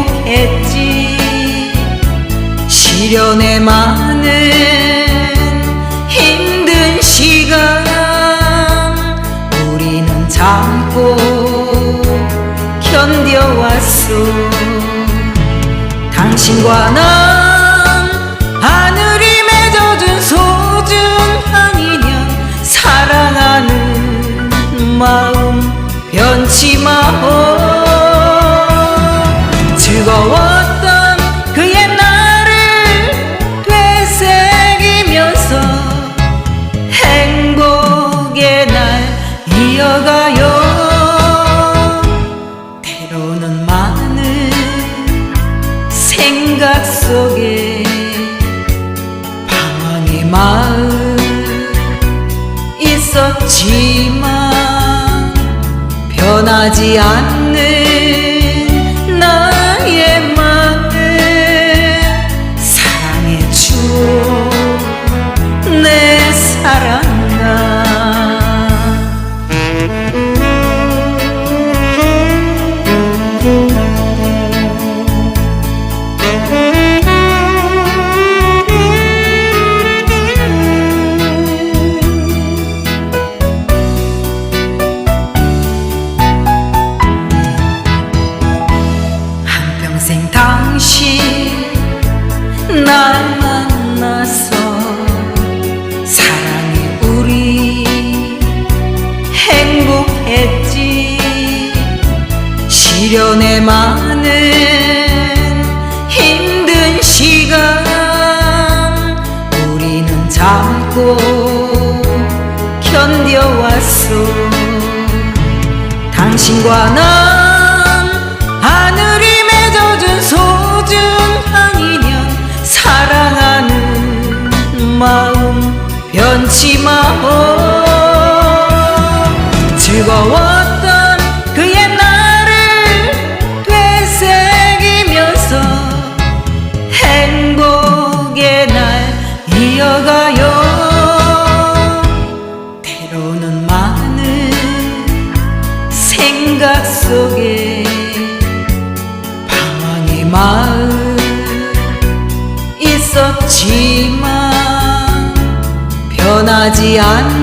행복했지. 시련에 많은 힘든 시간 우리는 참고 견뎌왔어 당신과 나 하늘이 맺어준 소중한 인연 사랑하는 마음 변치 마오 이어가요. 때로는 많은 생각 속에 방황의 마음 있었지만 변하지 않는 시련에 많은 힘든 시간 우리는 참고 견뎌왔어 당신과 난 하늘이 맺어준 소중한 인연 사랑하는 마음 변치 마오 Asian